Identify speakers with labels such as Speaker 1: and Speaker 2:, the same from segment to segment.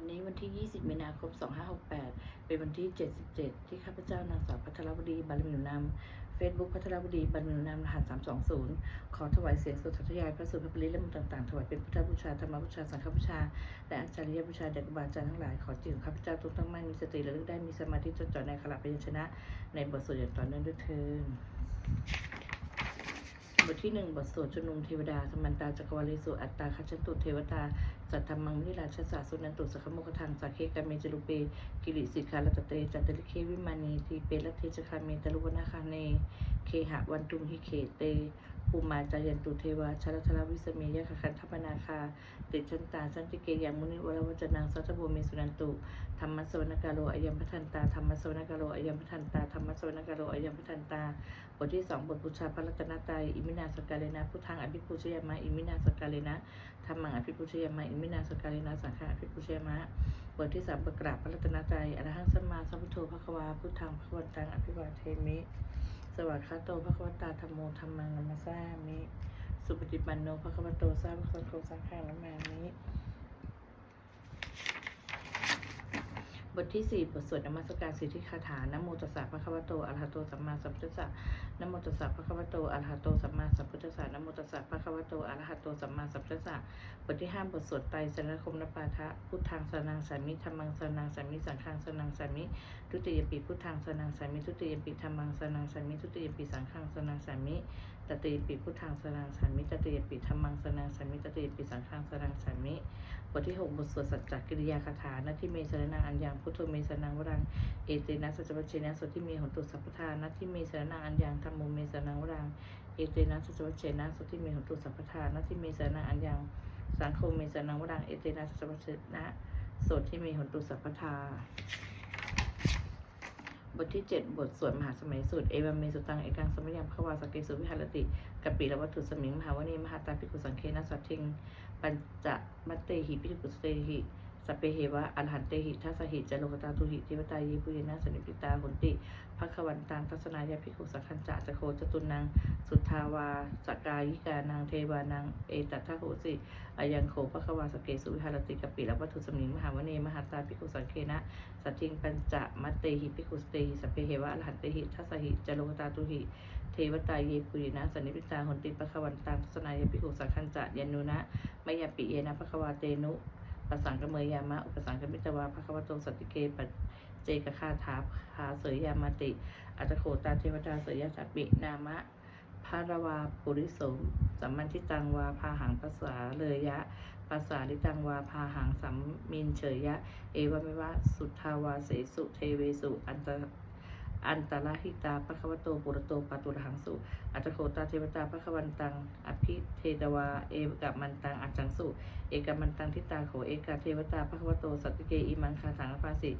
Speaker 1: ดนี้วันที่ 20 มีนาคม 2568 เป็นวันที่ 77 ที่ข้าพเจ้านางสาวพัทรวดีบารมีหนุนำเฟซบุ๊กพัทรวดีบารมีหนุนำรหัส 320 ขอถวายเสียงสุทัตยายพระสุภาพริและมุต่างๆ ถวายเป็นพุทธบูชาธรรมบูชาสังฆบูชา และอาจารย์บูชาแด่ครูบาอาจารย์ทั้งหลาย ขอจิตของข้าพเจ้าทุกทั้งมั่นมีสติระลึกได้มีสมาธิจดจ่อในขลับพยัญชนะ ในบทสวดอย่างต่อเนื่องด้วยเทินบทที่หนึ่งบทสวดชุมนุมเทวดาสมันตาจักรวาลิสุอัตตาคัจฉตุเทวตา สัตธรรมังมิราชสาสุนันตุสขโมกทังสาเคกาเมจรุเปกิริสิกาลตเตจันตลิเควิมานีทีเปรตเทจคาเมตลุวนาคาเน เคหะวันตุมหิเคเตภูมาจายันตุเทวาชลทลวิสเมยะคันธปนาคาติชันตาสันติเกยังมุนิวรวจนังสัตโบเมสุนันตุธรรมสวนกาโลอยัมพัทันตาธรรมสวนกาโลอยัมพัทันตาธรรมสวนกาโลอยัมพัทันตาบทที่สองบทบูชาพระรัตนตรัยอิมินาสกาเลนะพุทธังอภิปุชยามะอิมินาสกาเลนะธรรมังอภิปุชยามะอิมินาสกาเลนะสังฆอภิปุชยามะบทที่สามประกราบพระรัตนตรัยอรหังสัมมาสัมพุทโธพระควาพุทธังพระวันตังอภิวาเทมิ วัสคาโตพระควตาธรรมโมธรรมังนัมมาสามิ สุปฏิปันโนพระควโตสาวกสังโฆสังข้างนัมมามิ บทที่สี่บทสวดนมัสการสิทธิคาถานโมตัสสะพระคะวะโตอะระหะโตสัมมาสัมพุทธัสสะนโมตัสสะพระคะวะโตอะระหะโตสัมมาสัมพุทธัสสะนโมตัสสะพระคะวะโตอะระหะโตสัมมาสัมพุทธัสสะบทที่ห้าบทสวดไตรสรคมนปาทะพุทธังสนังสามิธรรมังสนังสามิสังฆังสนังสามิทุติยปีพุทธังสนังสามิทุติยปีธรรมังสนังสามิทุติยปีสังฆังสนังสามิ ตติยมปีพุทธังสรนังสามิตติยมปีธรรมังสรนังสามิตติยมปีสังฆังสรนังสามิบทที่หกบทสวดสัจจกิริยาคาถานาที่เมสรนังอัญญังพุทโธเมสรนังวรังเอเตนะสัจจวัชเชนะสดที่มีหนตุสัพพทานัที่มีสรนังอัญญังธรรมโมเมสรนังวรังเอเตนะสัจจวัชเชนะสดที่มีหนตุสัพพทานัที่มีสรนังอัญญังสังโฆเมสรนังวรังเอเตนะสัจจวัชเชนะสดที่มีหนตุสัพพทา บทที่เจ็ดบทสวดมหาสมัยสูตรเอวัมเมสุตังเอกังสมัยยมขวาสกิสุวิหารติกัปปิละวัตถุสมิงมหาวณีมหาตาภิกขุสังเคนะสัตทิงปัญจมัตเตหิพิจุสเตหิ สพเปเหวะอรหันเตหิทัสหิจโลกตาตุหิเทวตายีปุเยนะสนิปิตาหุนติภควันตังทัศนายาภิกขุสังคัญจะจะโคจตุนัง สุทธาวาสกายิกานังเทวานังเอตัทธโหสิอายังโขภควาสเกสุวิหารติกปิและวัตถุสมิงมหาวเนมหาตาภิกขุสังเคนะสัตทิงปัญจมัตเตหิภิกขุสเตหิสพเปเหวะอรหันเตหิทัสหิจโลกตาตุหิเทวตาเยปุรินะสันนิปิตาหนติปะควันตังทัศนายาภิกขุสังคัญจะยานุนะมยปิเยนะภควาเตนุ ปสังกเมยามะ อุปสังกมิตวาภควโตสตติเกปัจเจกคาถาภาเสยยามาติ อัตโขตาเทวดาเสยยสัปินามะภารวาปุริสมสัมมันทิตังวาพาหังภาษาเลยยะภาษาลิตังวาพาหังสัมมินเฉยยะ เอวเมวะสุทธาวาเสสุเทเวสุ อันต อันตรหิตาภควโตปุรโตปาตุระหังสุ อัตโขตาเทวตาพระควันตัง อภิเทตวา เอกมันตัง อัจจังสุ เอกมันตังทิตาโข เอกาเทวตาพระควโตสัตเกอิมังคาถังอภาสิ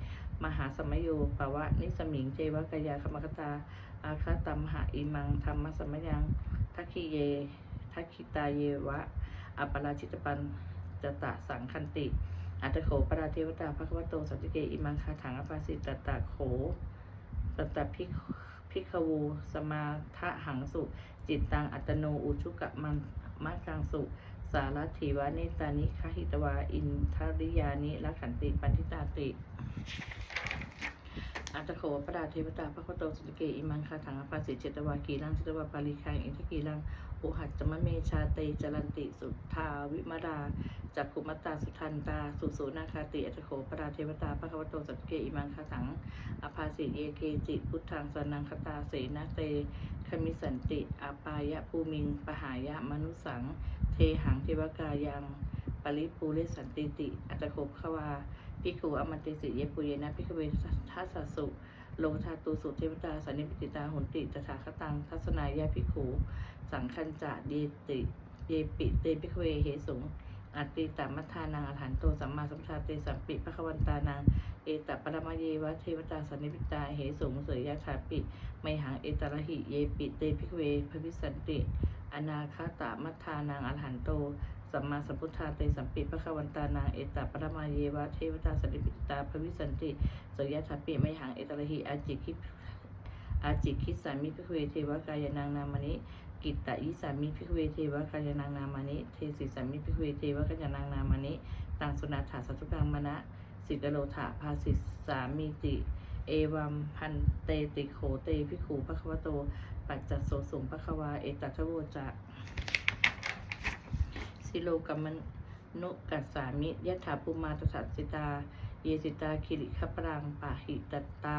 Speaker 1: มหาสมโยภาวะนิสมิงเจวกายาคมกตา อาคาตัมหะอิมังธรรมสมยังทักขิเยทักขิตาเยวะ อัปปราชิตปันจตะสังคันติ อัตโขปราเทวตาพระควโตสัตเกอิมังคาถังอภาสิตตะโข ตตพิพิกวูสมาทะหังสุ จิตตังอัตโนอุชุกะมันมัจังสุ สารถีวานิตานิคหิตวา อินทริยานิละขันติปันทิตาติ อัตโขปราเทวตาพระโคโตสุตเกอิมังคาถังอภาสิเจตวากีรังจิตวาปาลิคังอินทกีรังอุหัจจมะเมชาเตจรันติสุทาวิมาราจักขุมตตาสุทันตาสุสูนาคาติอัตโขปราเทวตาพระโคโตสุตเกอิมังคาถังอภาสิเยเกจิพุทธังสนังคตาเสนาเตคมิสันติอปายะภูมิงปหายะมนุสัง เทหังเทวกายัง ปริปูเรสันติติอัตโคภควา พิกุอมันติสิเยปุเยนะพิกเวทัสสุโลทาตูสุเทวตาสันนิปิติตาหุนติตถาคตังทัศนายาพิกุสังคัญจะเดติเยปิเตพิกเวเหสุงอัตติตามัทานังอรหันโตสัมมาสัมพุทธาเตสัมปิปะคะวันตานังเอตปรมาเยวะเทวตาสันนิปิตาเหสุงเสยยะถาปิไมหังเอตระหิเยปิเตพิกเวภวิสันติ อนาคาตามัทานังอรหันโต สัมมาสัมพุทธาเตสัมปิปะคะวันตานังเอตปรมาเยวะเทวตาสันนิปิตาภวิสันติสยยะถาปิไมหังเอตระหิอาจิคิอาจิคิสามิพิกเวเทวกายนางนามานิกิตตะยิสามิพิกเวเทวกายนางนามานิเทสิสามิพิกเวเทวกายนางนามานิตังสุนาถาสัตุกังมณะสิกโลถาภาสิสามีติเอวัมพันเตติโขเตพิขูพระควโต ปัจจโสสุงพระควา เอตัทโวจะ สิโลกัมมนุกัสสามิยะถาปุมาตสัสสิตา เยสิตาคิริขปรังปะหิตตา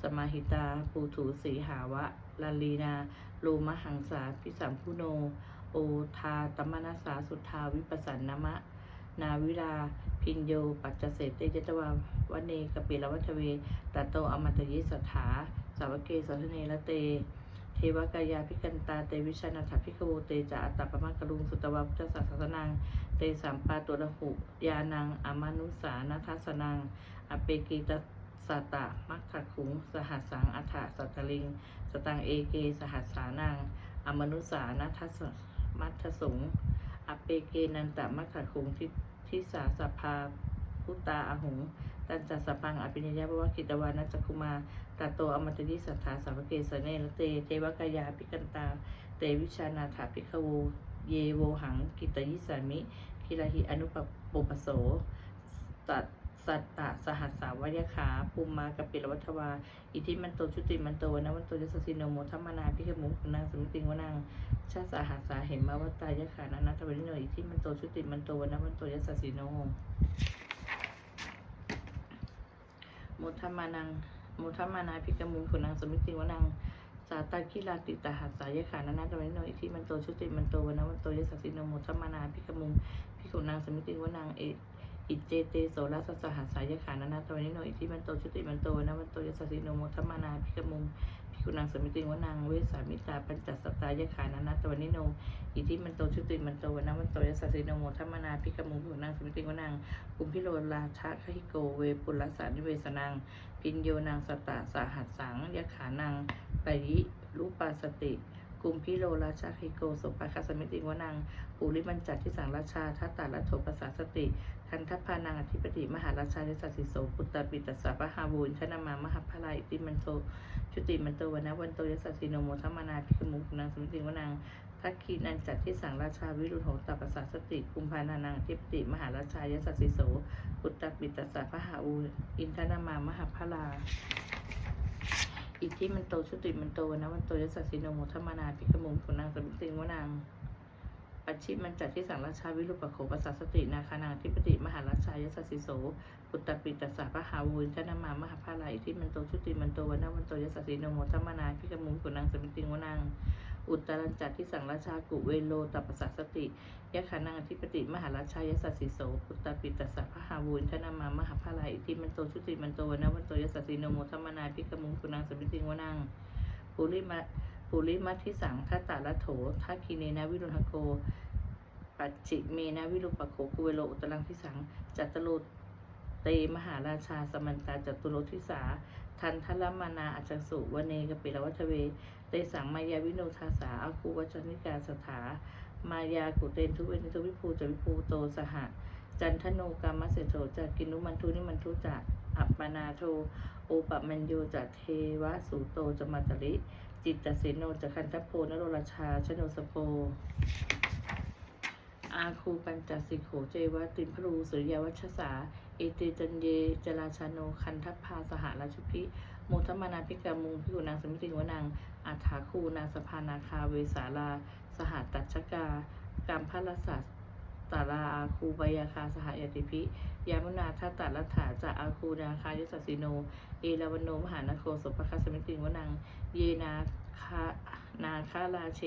Speaker 1: สมาหิตา ปูถูสีหาวะลาลีนาโลมหังสาพิสัมพุโน โอทาตมนาสาสุทาวิปัสสันนมะ นาวิลาพินโย ปัจจเสเตยตวาวเนกปิลวัทเวตโตอมตยิสถาสาวเกสัทเนละเต เทวกายาพิกันตาเตวิชานาถพิกโวเตจาอัตตปมะกรุงสุตวะพุทธศาสนังเตสัมปาตุระหุยานังอมานุสานาทัสนังอเปกิตสัตตะมัคคขุง สหัสสังอัฏฐสัตตลิง สตังเอเก สหัสสานังอมนุสานาทัสมัทสงอเปเกนันตะมัคคขุงทิทิสาสภาพุตตาอหุง ตันจัสสปังอภินิยะบวกิตวานัจจคุมาตาโตอมตยิสัทธาสาวเกสเนลเตเทวกายาพิกันตา เตวิชานาถาภิกขโวเยโวหังกิตยิสามิคิรหิอนุปปปโสสัตสัตตะสหัสสาวยขาภูมากปิลวัฏวา อิทิมันโตชุติมันโตนะวันโตยสสิโนโมทัมมานาพิขมุขนางสมิติงวนางชาสหัสสาเหมาวตายะขานานัตวริโนอิทิมันโตชุติมันโตนะวันโตยสสิโน มทัมมานังโมทัมมานาพิกมุขนางสมิติวนัง สาตาคิลาติตาหัสายะขานานัตวริโนอิทิมันโตชุติมันโตวนะวันโตยสัสิโนโมทัมมานาพิกมุพิขุนางสมิติวนังเออิเจเตโสรัสสหัสายขานานาตวนิโนอิทิมันโตชุติมันโตนะวันโตยสัสิโนโมทัมมานาพิกมุง พิกุนางสมิติงวนางเวสามิตาปัญจสตตายะขานานาตวนิโนอิทิมันโตชุติมันโตวนะวันโตยสสิโนโมทัมมนาพิกมุพิกุนางสมิติงวนางกุมพิโรราชะคหิโกเวปุลสานิเวสนางพินโยนางสตตาสาหัสสังยะขานางปยิรูปาสติกุมพิโรราชาคิโกสปะคสมิติงวนางปุริมันจัดที่สังราชาทัตตาลัโทปสาสติ คันทัพพานางอธิปติมหาราชาเนสัสสิโสปุตตปิตัสสะพะหาวูนชนามามหาพลายติมันโตชุติมันโตวันวันโตยสัสิโนโมทัมมนาพิกมุขนางสมิติวนางทักคีนันจัดที่สังราชาวิรุณโหตัปสาสติกุมภานานางอธิปติมหาราชายสัสสิโสปุตตปิตัสสะพะหาวูอินทนามามหาพลาอิทธิมันโตชุติมันโตนะวันโตยสัสิโนโมทัมมนาพิกมุขนางสมิติวนาง ปัจฉิมันจัดที่สังราชาวิรุปโขปัสาสตินาคานาธิปติมหาราชายสัสสิโสปุตตปิตัสสะพะหาวุนชนามามหาภาลายที่มันโตชุติมันโตวันนวันโตยสัสสิโนโมทัมมนาพิกมุงกุนางสมิติงวนางอุตตรัญจัดที่สังราชากุเวโลตัปปสาสติยะขานางอธิปติมหาราชายสัสสิโสปุตตปิตัสสะพะหาวุนชนามามหาภาลายที่มันโตชุติมันโตวันนวันโตยสัสสิโนโมทัมมนาพิกมุงกุนางสมิติงวนางปุริมะ ปุริมัทิสังทัตตาละโถทักคีเนนะวิรุณโก ปัจจิเมนะวิรุปโขกุเวโลอุตรังทิสัง จัตโลเตมหาราชาสมันตาจัตุโลทิสา ทันทลมานาอัจจสุวเนกปิลวัชเว เตสังมายาวิโนทาสาอาคูวัชนิกาสถามายากุเตนทุเวนิทุวิภูจวิภูโตสหะ จันทโนกามเสโถจากกินุมันทุนิมันทุจะอัปปนาโทโอปะมันโยจะเทวะสูโตจมาตริ จิตตเสโนจะคันทโพนโรราชาชโนสโพอาคูปัญจสิโขเจวติมพรูสุริยวัชสา เอเตจันเยจราชาโนคันทัพพาสหราชพิโมทมานาพิกามุงพิกุนางสมิติวนางอาถาคูนางสภานาคาเวสาลา สหตัชกากามพระรสัส ตาราอาคูบายาคาสหยติพิยามุนาทัตตาลัฐาจะอาคูนาคายสสสิโน เอราวันโนมหานโคสปคัสมิติงวนางเยนาคานาคาราเช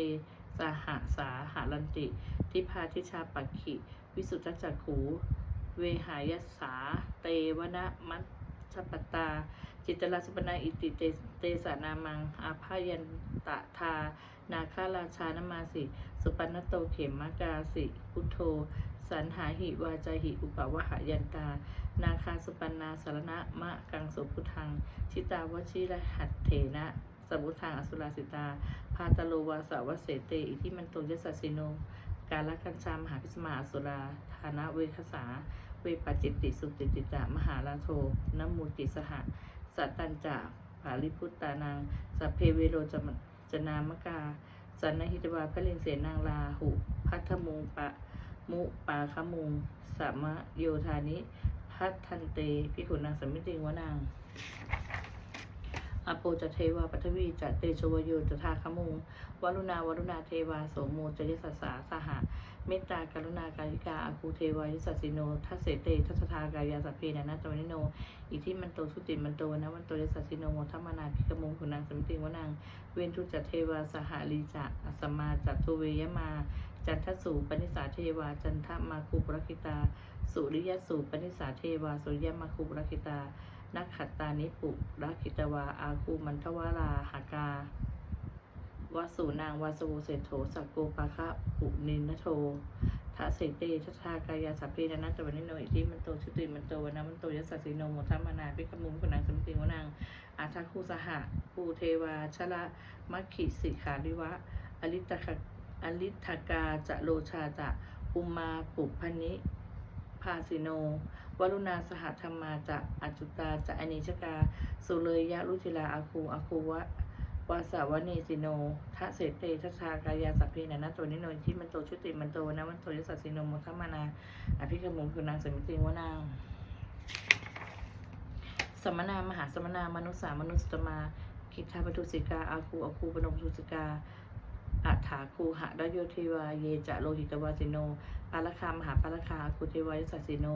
Speaker 1: สหสาหารันติ ทิพาทิชาปักขิ วิสุทธจักขู เวหายสาเตวนะมัชชปตา จิตตลาสุปนาอิติเตเตสานามัง อาภายันตะทา นาคาราชานมาสิ สุปันโตเขมมากาสิพุทโธ สันหาหิวาจาหิอุปวหายันตา นาคาสุปันนาสารณะมะกังสุพุทัง ชิตาวชิรหัตเถนะสมุทางอสุราสิตา พาตโลวาสาวเสเตอิทิมันโตยสัสสิโน การละกัญชามหาพิสมาอสุราธานะเวคสา เวปจิตติสุติติตะมหาลาโทนมูติสหะสัตตัญจะภาลิพุตตานังสัพเพเวโรจม จนามกา สันนหิตวาพระลิงเสนางลาหุ พัทธมุงปะ มุปาคมุงสามะโยธานิ พัทธันเตพิขุนางสมมิติงวนางอโปจะเทวาปัทวีจะเตโชวโยจะทาคมุงวรุณาวรุณาเทวาโสโมจะยสสสาสหะ เมตตากรุณาการิกาอาคูเทวายุสัสสิโนทัสเสเตทัสทากายาสัพเพนะนาตวนิโน อิทิมันโตสุติมันโตนะมันโตยสัสสิโนโมทัมมานาพิกมุงขุนางสมิติวนางเวนทุจัตเทวาสหลีจะอัสมาจัตทุเวยมา จันทสูปนิสาเทวา จันทมาคูปรคิตา สุริยสูปนิสาเทวา สุริยมาคูปรคิตานักขัตตานิปุรักิตวาอาคูมันทวาราหากา วสูนางวาสโวเศรษโถสักโกปาคะปุนินโททะเสเตทัทากายาสัพเพนะนัตวันนิโนอิทิมันโตชุติมันโตวันะมันโตยสสสิโนโมทัมนาพิกมุงขุนางสมติวนางอาทาคูสหะภูเทวาชละมัคคิสิขาริวะอลิตกะอลิทกาจะโลชาจะอุมาปุพนิพาสิโนวรุณาสหธรรมาจะอจุตาจะอเนชกา สุเลยยะรุจิลาอาคูอาคูวะ วาสาวเนสิโนทะเสเตทัชชากายาสัพเพนะนะตัวนิโนที่มันโตชุติมันโตนะมันโตยสัสสิโนโมทัมานาอภิกมุงคือนางสมิติวนางสมณามหาสมณามนุษสามนุษย์สตมาคิทาปทุสิกาอาคูอาคูปนมทุสิกาอัฏฐาคูหะดโยเทวาเยจะโลหิตวาสิโนปาลคามหาปาลคาอาคูเทวายสัสสิโน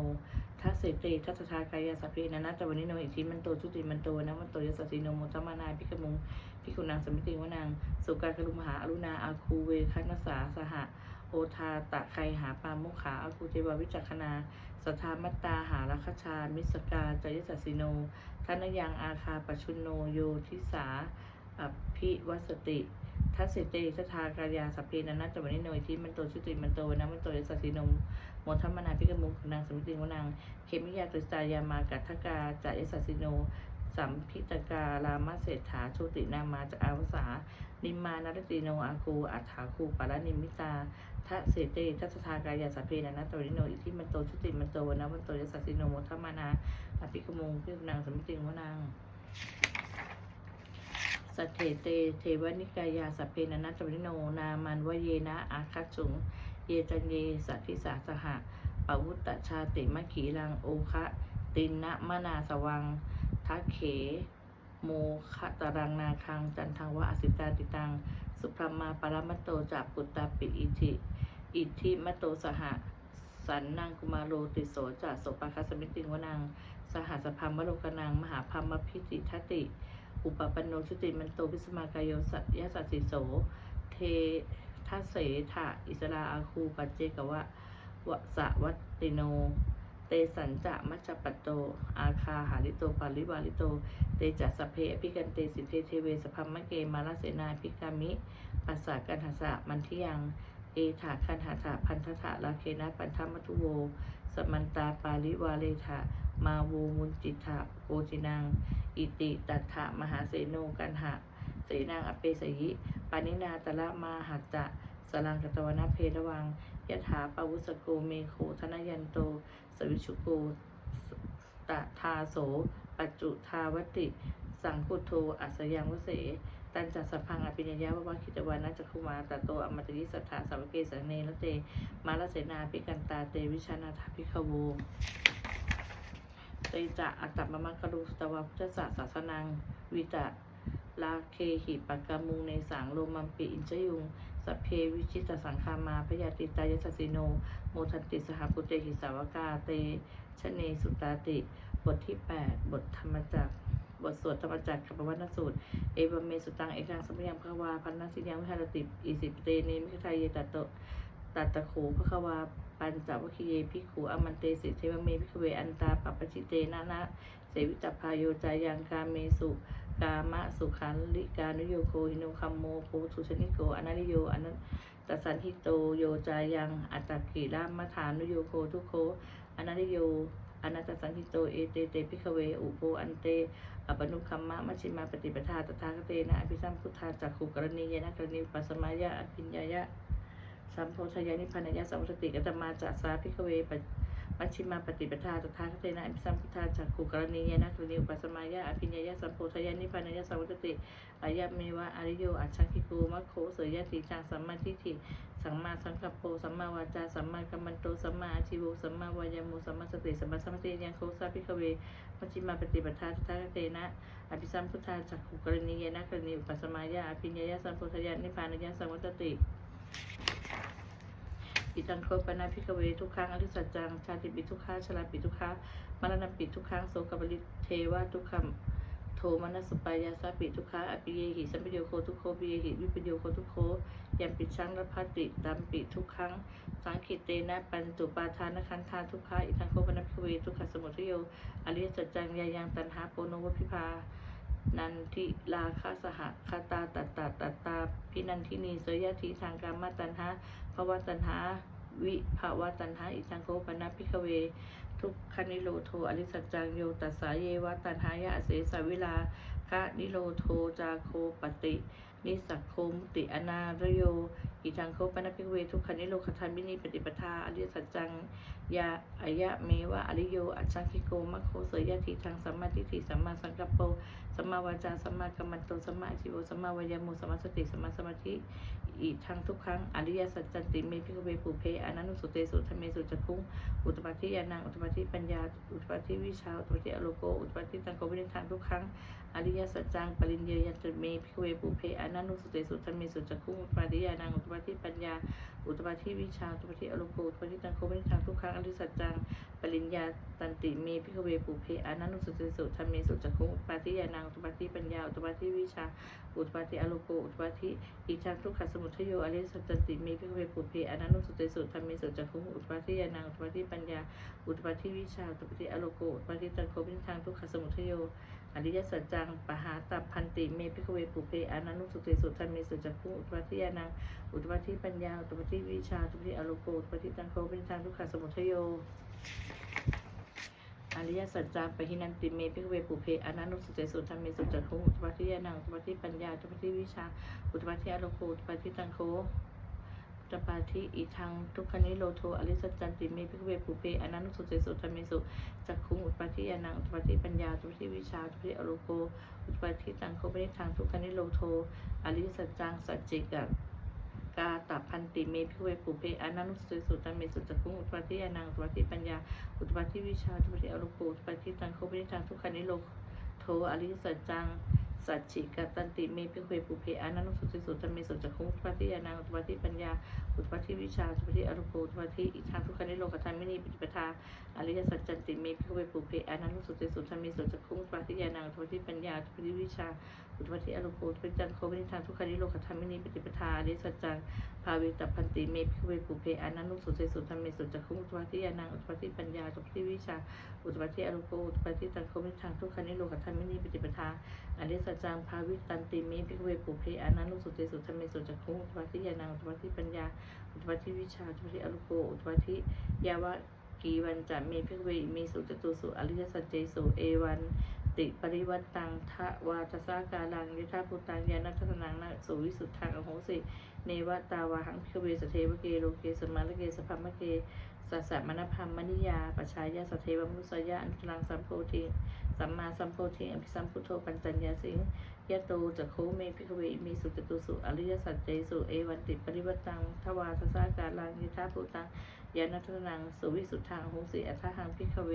Speaker 1: ทัสเสตทัสทากายาสัพเพนะนะตวนิโนอิทิมันโตชุติมันโตนะมันโตยสัสสิโนโมทัมานาพิกมุง พิกุนางสมิติงวนางสุการกรุมหาอรุณาอาคูเวคันสาสหะโอทาตะไคหาปามุขาอาคูเทวาวิจักขณาสัทธามัตตาหารัคชา มิสกาจยสัสสิโนทานยังอาคาปชุนโนโยทิสาอภิวัสติทัสสิเตสทากายาสัพเพนันจวันิโนยที่มันโตชุติมันโตนะมันโตยสัสสิโนโมทัมมนาพิกมุขนางสมิติวนางเคมิยาตุสายามากัทกาจายสัสสิโน สัมพิตการามาเศรษฐาโชตินามาจะอาวสา นิมมานรติโนอาคูอัฏฐาคูปารนิมิตาทะเสเตทัสทากายาสัพเพนะนะตวนิโนอิทิมันโตชุติมันโตวนะมันโตยสัสสิโนโมทัมานาอภิกมุงพิกนางสมิติงวนางสัเทเตเทวนิกายาสัพเพนะนะตวนิโนนามันวเยนะอาคัจุงเยจันเยสัทธิสาสหะปวุตตชาติมะขีรังโอคะตินนะมนาสวัง ทัเข โมคะตรังนาคัง จันทังวะอสิตาติตัง สุพรมาปรมัตโตจากปุตตาปิอิทิอิทิมัตโตสหะสันนางกุมาโรติโสจะโสปาคสมิติงวนังสหสพัมมโลกนังมหาพัมมพิติทัตติ อุปปันโนชุติมันโตพิสมากายโยสัตยสัสสิโส เททัเสถะอิสราอาคูปัจเจกวะวะสะวัตติโน เตสัญจะมัจจปัตโต อาคาหาริโตปาริวาริโต เตจัสสพเพอภิกันเตสิเทเทเวสพัมมะเกมาลเสนาภิกามิปัสสะกันหสะมันทิยัง เอถาคันหาถาพันธะถาลาเคนะปันธมัตุโว สมันตาปาลิวาเลถามาโวมุนจิตถาโกจินัง อิติตัถะมหาเสโนกันหะเสนางอเปสยิปานินาตละมาหัจจะสลังกตวนาเพระวังยถาปวุสโกเมโคธนยันโต สวิชุโกตทาโส ปัจจุทาวติ สังคุโทอัสยังวเส ตันจัสพังอภิญญาววคิตวานาจักคุมาตโตอมตยิสัทธาสาวเกสังเนลเต มาลเสนาปิกันตาเตวิชานาถาภิกขโวเตจะอัตตมมังคลุสตวพุทธศาสสนัง วิจะลาเคหิปกามุงในสังโลมัมปิอินชยุง สัพเพวิชิตสังคามาพยาติตายสัสสิโน โมทันติสหปุเตหิสาวกาเตชเนสุตาติ บทที่ 8 บทธรรมจักรบทสวดธรรมจักรกับปวัตนสูตร เอวเมสุตัง เอกังสมยังพระวา พันนสิยังวิหารติอิสิปเตเนมิคทายเยตัตโตตัตตะโขพระควาปัญจวัคคีเยพิขุอมันเตสิเทวเมพิกเวอันตาปปปชิเตนะนะ เสวิตพายโยจายังกาเมสุ กามะสุขันลิกานุโยโคหิโนคัมโมโพธุชนิโกอนาลิโยอนันตสันหิโตโยจายังอัตตกิรามฐานุโยโคทุโคอนาลิโยอนัตตสันหิโตเอเตเตพิกเวอุโปอันเตอปนุคัมมะมัชิมาปฏิปทาตถาคเตนะอภิสัมพุทธาจักขุกรณียนะกรณีปัสสมายะอภิญญายะสัมโพชยานิพพานายะสัมสติกัตมาจัสสาพิกเวป มัชฌิมาปฏิปทาตถาคเตนะอภิสัมพุทธาจักขุกรณียนะกรณีอุปสมายยะอภิญญายะสัมโพชยานิพพานยะสัมสติอายะเมวะอริโยอัจฉริโกมัคโคเสยยะติจังสัมมาทิฏฐิสัมมาสังกัปโปสัมมาวาจาสัมมากัมมันโตสัมมาอาชีวสัมมาวายามุสัมมาสติสัมมาสมาธิยังโคสาภิกเวมัชฌิมาปฏิปทาตถะเตนะอภิสัมพุทธาจักขุกรณียนะกรณีอุปสมายาอภิญญาสัมโพธยานิพพานยะสังวัตติ อิตังโคปนาภิกเวทุกครั้งอริสัจจังชาติปิทุกขาชราปิทุกขามรณปิทุกครั้งโสกบริเทวะทุกขมโทมนัสสุปายาสาปิทุกขาอปิเยหิสัมปโยโคทุกโคปิเยหิวิปโยโคทุกโคยัมปิชังรพัตติตัมปิทุกครั้งสังคิตเตนะปัญจุปาทานคันธาทุกขาอิทังโคปนาภิกเวทุกขสมุทโยอริยสัจจังยายังตันหาโปโนวพิพา นันทิลาคาสหคาตาตัตตาตัตตาพินันทินีเสยทีทางกามตันหาภวตันหาวิภาวะตันหาอิทังโกปนะพิกเว ทุกขนิโรโทอริสัจจังโยตัสสาเยวะตันหายะเสสวิลาคะนิโรโทจาโคปติ นิสักโคมุติอนาระโยอิทังโคปนะพิกเวทุกขนิโรคทันมินีปฏิปทาอริสัจจังยาอายะเมวะอริโยอัจฉังคิโกมะโคเสยยะทีทางสัมมาทิฏฐิสัมมาสังกัปโปสัมมาวาจาสัมมากัมมันโตสัมมาอาชีโวสัมมาวายามุสัมมาสติสัมมาสมาธิอีกทั้งทุกครั้งอริยสัจจันติเมพิกเวปุเพอนันุสุเตสุธเมสุจักุงอุตปาทิยานังอุตปาทิปัญญาอุตปาทิวิชาอุตปาทิอโลโกอุตปาทิตังโกวินิทางทุกครั้ง อริยสัจจังปริญเยยันตเมพิเวปุเพอนันุสุเตสุธรรมเมสุจักขุปาทิยานังอุตปาทิปัญญา อุตปาทิวิชา อุตปาทิอโลโกอุตปาทิตังโกวินิทางทุกครั้งอริยสัจจังปริญญาตันติเมพิเวปุเพอนันุสุเตสุธรรมเมสุจักขุปาทิยานังอุตปาทิปัญญา อุตปาทิวิชา อุตปาทิอโลโกอุตปาทิอิทังทุกขสมุทโยอริยสัจจติเมพิเวปุเพอนันุสุเตสุธรรมเมสุจักขุอุตปาทิยานังอุตปาทิปัญญา อุตปาทิวิชา อุตปาทิอโลโกอุตปาทิตังโควิทางทุกขสมุทโย อริยสัจจังปหาตับพันติเมพิกเวปุเพอนันุสุเตสุธรรมเมสุจักขุอุตปาทิยานังอุตปาทิปัญญาอุตปาทิวิชาอุตปาทิอโลโกอุตปาทิตังโควินทางทุกขสมุทโยอริยสัจจาปหินันติเมพิกเวปุเพอนันุสุเจสุธรรมเมสุจักขุอุตปาทิยานังอุตปาทิปัญญาอุตปาทิวิชาอุตปาทิอโลโกอุตปาทิตังโค อุตปาทิอีทังทุกขนิโรโทอริสจันติเมพิกเวปุเพอนันตุสุเจสุธรรมเมสุจักขุงอุปาทิยานังอุปาทิปัญญาอุปาทิวิชาอุปาทิอโลโกอุปาทิตังโคปนิทังทุกขนิโรโทอริสัจจังสัจจิกะกาตับพันติเมพิเวปุเพอนันตุสุสุตัมเมสุจักขุงอุตปาทิยานังอุตปาทิปัญญาอุตปาทิวิชาอุตปาทิอรุโกอุตปาทิตังโคปิทังทุกขานิโรโทอริสัจจัง สัจฉิกตันติเมพิเวปุเพอนันสุสิสุตัมเมสุจักขุงปฏิยานังอุตปาทิปัญญา อุปาทิวิชาอุปาทิอรุโกอุปาทิอิทังทุกขานิโรกตัมมินีปฏิปทาอริยสัจจันติเมพิเวปุเพอนันตุสุติสุตัมเมสุจักขุงปาทิยานังอุปาทิปัญญาอุปาทิวิชาอุปาทิอรุโกอุปาทิตังโคปิทังทุกขานิโรกตัมมินีปฏิปทาอริยสัจจังภาเวตพันติเมพิเวปุเพอนันตุสุเสสุธรรมเมสุจักขุงอุตปาทิยานังอุปาทิปัญญาอุปาทิวิชาอุปาทิอรุโกอุปาทิตังโคมิทางทุกขานิโรกธรรมินีปฏิปทาอริยสัจจังภาวิตันติเมพิเวปุเพอนันตุสุเสสุธรรมเมสุจักขุงอุตปาทิยานังอุปาทิปัญญาอุตปาทิวิชาอุตปาทิอรุโกอุตปาทิยาวะกีวันจะเพิเวอิเมสุจตุสุอริยสัจเจสุเอวันติปริวัตตังทะวาทสากาลังยทาพุตังยานัทนังนะสุวิสุทธังอโหสิ เนวตาวาหังพิกเวสเทวเกโลเกสมาลเกสพัมะเกสัสสะมณพัมมณิยาปชายาสเทวมุสยะอนุตรังสัมโพธิสัมมาสัมโพธิอภิสัมพุทโธปัญจัญญาสิง ยะโตจะโคเมพิกเวมีสุจตุสุอริยสัจเจสุเอวันติปริวัตังทวาทสากาลังยทาพุตังยานัทนังสุวิสุทธังอโหสิอัทหังพิกเว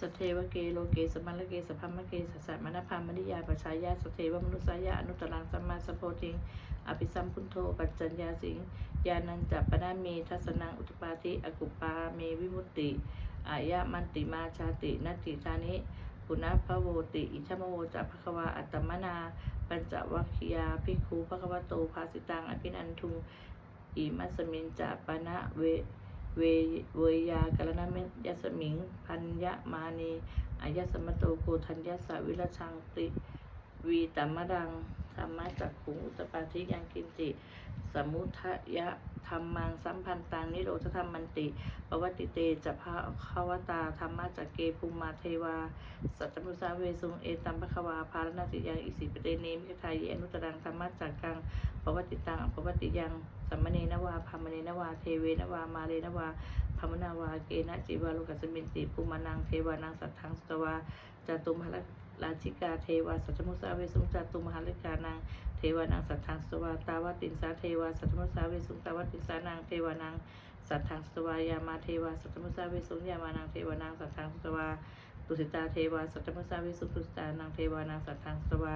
Speaker 1: สเทวเกโลเกสมัลเกสพัมมะเกสัสสะมณพามมณิยาปชายาสเทวมนุสายาอนุตตรังสัมมาสโพธิงอภิสัมพุนโทปัจจัญญาสิงยานันจัปปนาเมทัสนังอุตปาทิอกุปาเมวิมุตติอายะมันติมาชาตินัตติทานิ ปุณพะโวติ อิชมโวจะภควาอัตตมนา ปัญจวัคคียาภิกขุภควโตภาสิตังอภินันทุงอิมัสมินจะปนะเวเวเวยากรณเมยสมิง พันยะมานีอายสมโตโกธัญญาสาวิรชังติวีตัมมะดังธรรมะจักขุงอุตปาทิยังกินจิสมุทยะ ธรรมังสัมพันตังนิโรธธรรมมันติปวัติเตจะภาคาวตาธรรมะจักเกภูมาเทวา สัตตมุสาเวสุงเอตัมปะควาภารณสิยังอิสิปเตเนมิคทายเยอนุตรังธรรมะจักกังปวัติตังอปวัติยังสัมมเนนวาพามเนนวาเทเวนวามาเลนวาพามนาวาเกนะจิวาลุกัสมินติภูมานังเทวานังสัทธังสตวาจตุมหะราชิกาเทวาสัจมุสาเวสุงจตุมหาลิกานัง เทวานังสัทธังสวาตาวตินสาเทวาสัจมุสาเวสุงตาวตินสานังเทวานังสัทธังสวายามาเทวาสัจมุสาเวสุงยามานังเทวานังสัทธังสวาตุสิตาเทวาสัจมุสาเวสุงตุสิตานังเทวานังสัทธังสวา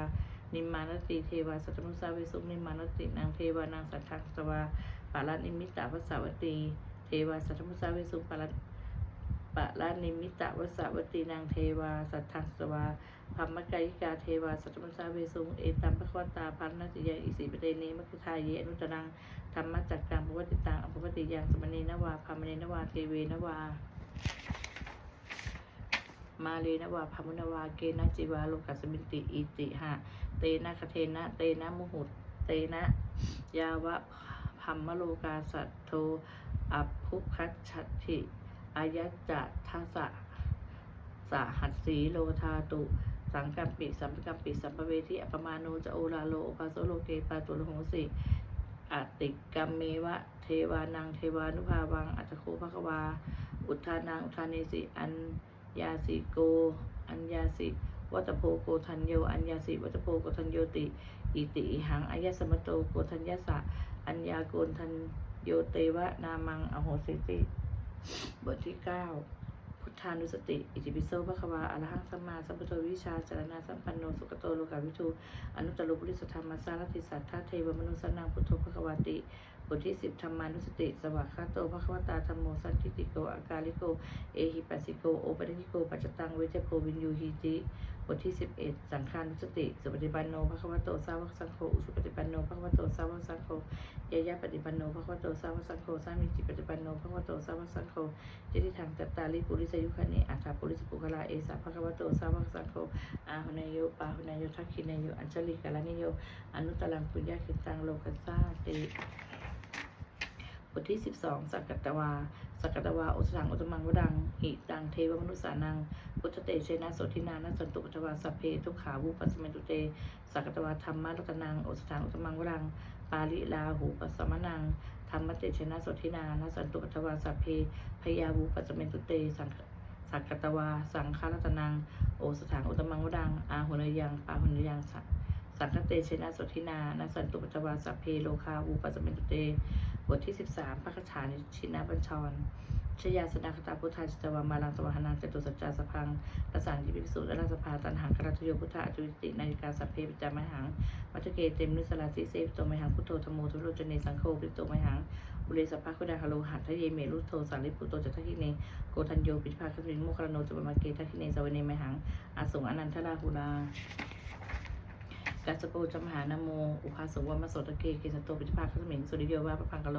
Speaker 1: นิมมานติเทวาสัจมุสาเวสุงนิมมานตินังเทวานังสัทธังสวาปาลนิมิตาภสาวตีเทวาสัจมุสาเวสุงปาล ปะละนิมิตะวสวัตตีนางเทวา สัทธังสวาพัมมกายิกาเทวา สัตตมสาเวสุงเอตัมปะควตาพันนาติยาอิสิปเตเนมัคคุทายเยอนุตรังธรรมจักกังปวติตังอภปติยังสมณีนวาพามณีนวาเทเวนวา มาเลนวาพามุนวาเกนะจิวาโลกัสมิติอิติหะ เตนะคเทนะ เตนะมุหุตเตนะ ยาวะพัมมโลกาสัตโทอัพพุคัจฉติ อายัจจะทัสะสาหัสสีโลธาตุ สังกัมปิสัมปกัมปิสัมปเวทิอัปมาโนจะโอลาโลโอปาโซโลเกปาตุลหงสิอติกัมเมวะ เทวานังเทวานุภาวัง อัตโคภควา อุทานังอุทาเนสิอัญญาสิโก อัญญาสิวัตโพโกทัญโย อัญญาสิวัตโพโกทัญโยติ อิติหังอายสมโตโกทัญญาสะ อัญญาโกนทัญโยเตวะนามังอโหสิติ บทที่ 9 พุทธานุสติ อิติปิโสภควาอรหังสัมมาสัมพุทโธวิชาจารณาสัมปันโน สุขโตโลกาวิทูอนุตตรบุริสธรรมสารติสัทธาเทวมนุสนังพุทโธภควาติ บทที่ 10ธรรมานุสติ สวากขาโตภควตาธรรมโมสันติติโก อากาลิโก เอหิปัสสิโก โอปนิโก ปัจจตัง เวจโพวินยูฮีจิ บทที่ 11 สังฆานุสติสุปฏิปันโนภควโตสาวกสังโฆอุสุปฏิปันโนภควโตสาวกสังโฆยายะปฏิปันโนภควโตสาวกสังโฆสามิจิปฏิปันโนภควโตสาวกสังโฆเจติทางจัตตาลิปุริสยุคเนอัฏฐปุริสปุคลาเอสาภควโตสาวกสังโฆอาหุนายโยปาหุนายโยทักขินายโยอัญชลิกาลานิโยอนุตตรังปุญญาคิตังโลกัสสาติบทที่ 12 สักกัตวา สักกัตวาอุสถังอุตมังวดังหิตังเทวมนุสานัง พุทธเตเชนะโสทินานัสสันตุปัตวาสัพเพทุกขาวุปัสสเมตุเตสักตวาธรรมะรัตนังอุสถังอุตมังวดัง ปาลิลาหูปัสมนังธรรมเตชนะโสทินานัสสันตุปัตวาสัพเพพยาวุปัสสเมตุเตสังสักตวาสังฆารัตนังโอสถังอุตมังวดัง อาหุนยังปาหุนยังสักสังฆเตเชนะโสทินานัสสันตุปัตวาสัพเพโลคาวุปัสสเมตุเต บทที่ 13พระคาถานิชินาบัญชร ชยาสนาคตาพุทธาจิตวามาลังสวหานังจตุสัจจาสพังประสังยิปิสุและราสภาตันหังกรัตโยพุทธาจุตินาฬิกาสัพเพปิจามหังมัจเกเตมนิสลาสิเสปโตมหังพุทโธธโมทุโรจเนสังโฆปิโตมหังบุเรสภะคุดาฮาโลหัตทะเยเมรุโทสาริปุโตจัตถิเนโกทัญโยปิภาคตินโมคารโนจุปมาเกทัคิเนสวเนมหังอาสงอนันทราหุลา กัสโปจมหานโม อุภาสวมสตเกเกสโตปิภาคสมิงสุริโยวาปพังกะโล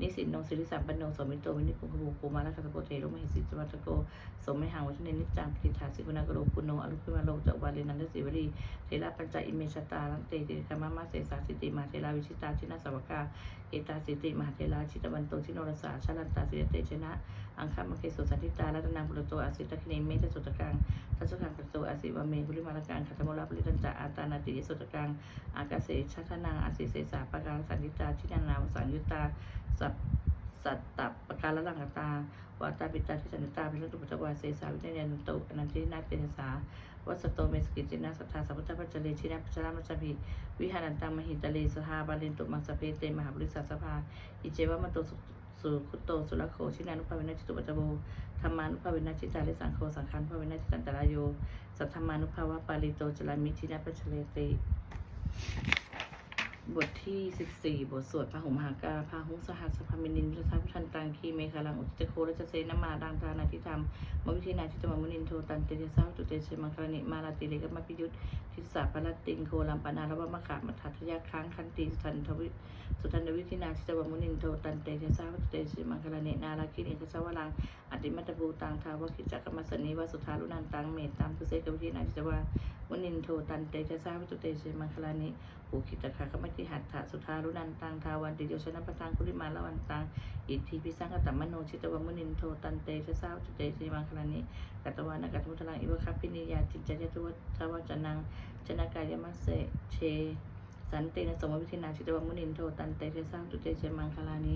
Speaker 1: นิสินนงสิริสัมปันโนสมิโตวินิพุงคบูกูมาลกัสสโปเทโรมหิสิจวัตโกสมมหังวัชเนนิจจังปิถาสิกุณากโรปุโนอรุคุมาโลจวาเลนันทสิวรีเทระปัญจอิเมชตาลันเตติกามามาเสสาสิติมาเทราวิชิตาชินาสวกาเอตาสิติมหาเทราชิตวันโตชิโนรสาชาลันตาสิเตชนะ อังคามะเคสุสันติตาลัตนาบุรโตอาสิตะคิเนเมตสุตกังทัศกังกัตโตอาสิวเมบุริมาลกังคัตโมลาปริตันจาอาตานาติยสุตกังอากาเสชัทนังอาศิเสสาปการสันติตาทินันาวสันยุตตาสัพสัตตปการละลังกตาวาตาปิตาทิสันติตาพิรุตุปัจจวาเสสาวิเนยนุโตอนันตินาเตสาวัสโตเมสกิจินาสัทธาสัพพุทธปัจเจเลชินาปัจจามัจจพิวิหารันตังมหิตะเลสหาบาเลนตุมังสเพเตมหาบริษัทสภาอิเจวะมะโต สุสุขุตโตสุรโคชินานุภาเวนะจิตุปัจจโวธรรมานุภาเวนะจิตาลิสังโฆสังฆานุภาเวนะจิตันตรายโยสัทธรรมานุภาวะปาริโตจลามิชินะปัจเจเลติ บทที่ 14 บทสวดพระหุมหากาพาหุงสหัสพามินินทัพพันตังคีเมฆาลังอุตตะโครัจเสนมาดังทานาทิธรรมมวิธีนาทิตมมุนินโทตันเตเยสาวตุเตเชมังคลนิมาลาติเลกมาพิยุทธทิสาปลัตติงโคลัมปนารวมะขะมัทัทยาค้างคันติสุทันทวิสุทันวิธีนาทิตมมุนินโทตันเตเยสาวตุเตเชมังคลนินาลาคินิกสวลังอติมัตตบูตังทาวคิจักรมสนีวสุทารุนันตังเมตตังพุเสกวิธีนาทิตวา มุนินโทตันเตเยสาวตุเตเชมังคลนิภูคิตคะขมติหัตถะสุธารุนันตังทาวันติโยชนะปะตังคุริมาละวันตังอิทธิพิสังกตัมมโนชิตวมุนินโทตันเตชะสาวจุเตชิมังคลานิกัตวานะกัตมุตลังอิวะคัพพินิยาจิจจยตุวัชวจนังชนะกายมัสเสเชสันเตนะสมวิธินาชิตวมุนินโทตันเตชะสาวจุเตชิมังคลานิ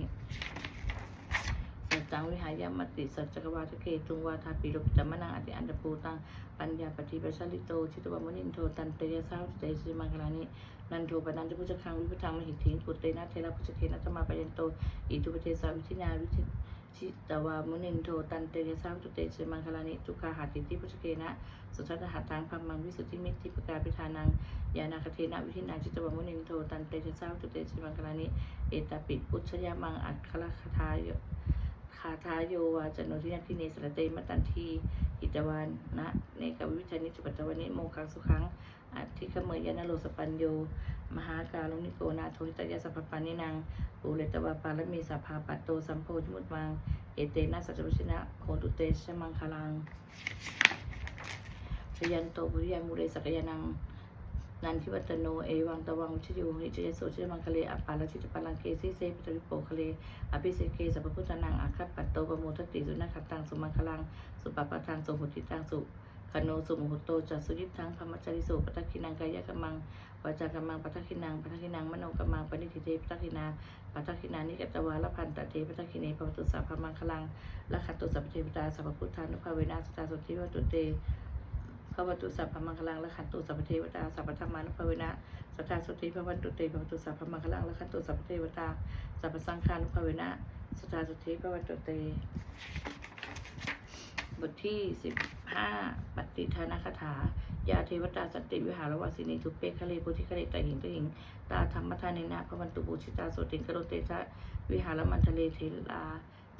Speaker 1: ตังวิหายามติสัจจกวาทเกตุงวาทาปิโรปิจามนังอติอันตภูตังปัญญาปฏิปัชชลิโตชิตวมุนินโทตันเตยะสาวเตสิมังคลานินันโทปนันทพุชคังวิพุทังมหิทิงปุตเตนะเทระพุชเคนะธรรมาปยันโตอิทุปเทสาวิธินาวิธิชิตวามุนินโทตันเตยะสาวตุเตสิมังคลานิทุกขาหาติติพุชเคนะสุทัตหาตังพัมมังวิสุทธิมิตรทิปกาปิทานังยานาคเทนะวิธินาชิตวามุนินโทตันเตยะสาวตุเตสิมังคลานิเอตปิปุชยมังอัคคลคทาย คาทายโยวาจันโนทินาทิเนสระเตมตันทีอิตวานนะเนกวิวิชานิจุปัตตวานิโมคังสุขังอัติขเมยยนโลสปัญโย มหากาลุนิโกนาโทหิตยสัพพปานินังปูเลตวาปาลมีสัพพาปัตโตสัมโพธิมุตมัง เอเตนะสัจจวชินะโหตุเตชมังคลังชยันโตปุริยามุเรสกยานัง นันทิวัตโน เอวังตวังชิโยหิจยโสชิมังคะเลอปาลชิตปาลังเกสิเซปิตริโปคะเลอภิเสเกสัพพุทธนังอาคัตปัตโตปโมทติสุนัขตังสุมังคลัง สุปปะทังสุหุติตังสุคโนสุมหุโตจัสสุยิทังพมจริสุปทักขินังกายกรรมังวาจากรรมังปทักขินังปทักขินังมโนกมังปณิทิเตปทักขินาปทักขินานิกตวาลพันตเทปทักขิเนปวตุสัพพมังคลังละขัตตุสัพเพเทวตาสัพพุทธานุภาเวนะสตาสุทธิวัตุเต พระวัตุสัพพมังคลังและขันตุสัพพเทวตาสัพพธรรมานุภาเวนะสัทธาสุติพระวันตุเตพระวัตุสัพพมังคลังและขันตุสัพพเทวตาสัพพสังฆานุภาเวนะสัทธาสุติพระวันตุเต บทที่สิบห้าปฏิทานคถายาเทวตาสันติวิหารวสินีทุเปคะเลปุธิคะเลตหิงตหิงตาธรรมทานินะพระวันตุบูชิตาโสติงกโรเตชะวิหารมันทะเลเทลา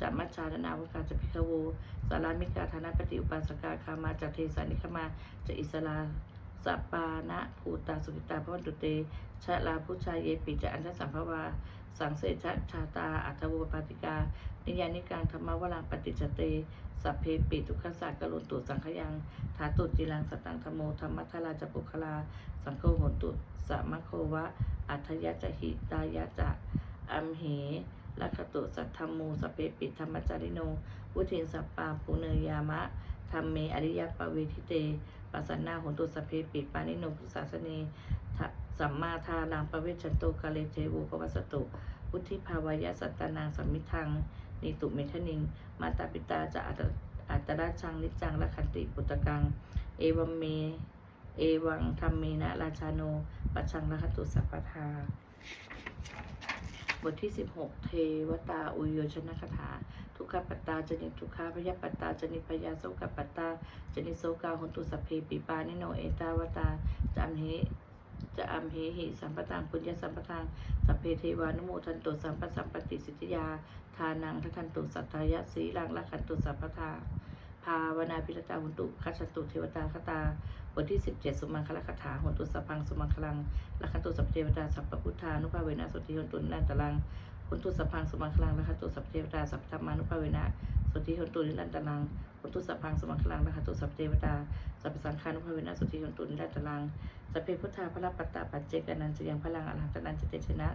Speaker 1: จะมัจจารนาวุกาจะพิคโวสารามิกาธนาปฏิอุปาสกาคามาจะเทสานิคมาจะอิสลาสัปปานะภูตาสุกิตาพระวันตุเตชะลาผู้ชายเยปิจะอันทสัมภวา สังเสชะชาตา อัตโวปาติกา นิยานิการธรรมวรังปฏิจเต สัพเพปิทุกขสักกรุณตุสังขยังทาตุจิลังสตังธโมธรรมัทราจปุคลา สังโฆโหนตุสัมมโควะ อัทยะจะหิตายะจะอัมเห ลักขตุสัทธมโมสเพปิธรรมจาริโนวุทินสัปปาปุเนยามะธรรมเมอริยปเวทิเตปัสสนาหนตุสเพปิปานิโนพุสาสเนสัมมาทาลังปเวชนโตกาเลเทวุปวัสสตุพุทธิภาวายสัตตานังสัมมิทังนิตุเมทนิง มาตาปิตาจะอัตราชังนิจังละขันติปุตตกัง เอวัมเม เอวังธรรมเมนะราชาโน ปัชังละคตุสัพพทา บทที่ 16 เทวตาอุโยชนะคถา ทุกขปัตตาจนิทุกขาพยปัตตาจนิพยาโสกปัตตาจนิโสกาหนตุสัพเพปิปานิโนเอตาวตาจามเหจะอัมเหหิสัมปตังปุญญสัมปทังสัพเพเทวานุโมทันตุสัมปสัมปติสิทธิยา ทานังทัทันตุสัทายะสีลังละขันตุสัพพทาภาวนาพิรตาหุนตุคัจตุเทวตาคตา บทที่ 17สุมังคลคาถาหนตุสพังสุมังคลังละขันตุสัพเทวตาสัพพพุทธานุภาเวนะสุติหนตุนันตลังหนตุสพังสุมังคลังละขันตุสัพเทวตาสัพพธรรมานุภาเวนะสุติหนตุนิรันตลังหนตุสัพพังสุมังคลังละขันตุสัพเทวตาสัพพสังฆานุภาเวนะสุติหนตุนิรันตลังสัพเพพุทธาพระปัตตาปัจเจกนันจะยังพลังอรหันตนันจะเตชนะ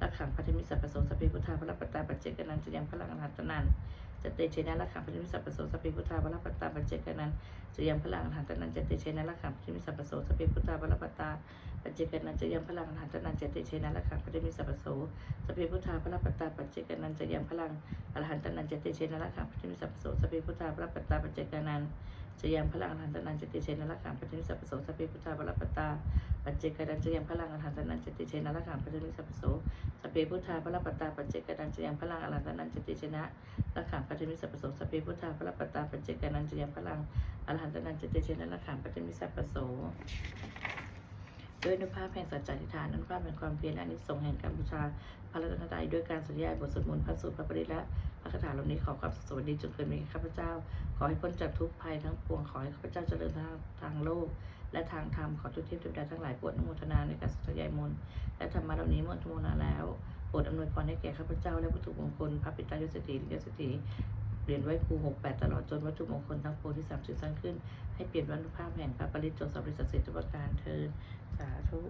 Speaker 1: ละขังพัทมิสัพพโสสัพเพพุทธาพระปัตตาปัจเจกนันจะยังพลังอรหันตนัน เตเชนะละขังพระมิสัพปโสสัพพิพุทธาบรปัตตาปัจเจกนันสุยังพลังหันตนันจเตเชนะละขังพระมิสัพปโสสัพพิพุทธาบรปัตตา ปัจเจกนันจะยังพลังหันตนันเจะเตเชนะละขังพระมิสัพปโสสพเพพุทธาบระปัตตาปัจเจกนันจะยังพลังอรหันตนันเจะเตเชนะละขังพระมิสัพปโสสพเพพุทธาบระปัตตาปัจเจกนันจะยังพลังอรหันตนันเจะเตเชนะละขังพระมิสัพปโสสพเพพุทธาบรปัตตาปัจเจกนันจะยังพลังอรหันตนันจะเตเชนะละขังพระมิสัพปโสสพเพพุทธาบระปัตตาปัจเจกนันจะยังพลังอรหันตนันเจะเตเชนะละขังปัจจมิสัพปะโสสพเพพุทธาพระปัตตาปัจเจกานันจะยังพลังอรหันตนันเจะเตเชนะละขังปัจจมิสัพปะโส ด้วยอนุภาพแห่งสัจจะทิฏฐานอนุภาพแห่งความเพียรและนิสงแห่งการบูชาพระรัตนตรัยด้วยการสัญญาบทสวดมนต์พระสูตรพระปริและพระคาถาเหล่านี้ขอความสุสวัสดีจงเกิดมีข้าพเจ้า ขอให้พ้นจากทุกภัยทั้งปวงขอให้ข้าพเจ้าเจริญทางทางโลก และทางธรรมขอทุกเทพเทวดาทั้งหลายโปรดอนุโมทนาในการสัตยายมนต์และธรรมะเหล่านี้เมื่ออนุโมทนาแล้วโปรดอำนวยพรให้แก่ข้าพเจ้าและวัตถุมงคลพระปิตายศติลิยศติ เปลี่ยนไว้ครูหกแปดตลอดจนวัตถุมงคลทั้งปวงที่สามสิบสร้างขึ้น ให้เปลี่ยนวันุภาพแห่งพระปริจจงสำเร็จสำเร็จทุกประการเทินสาธุ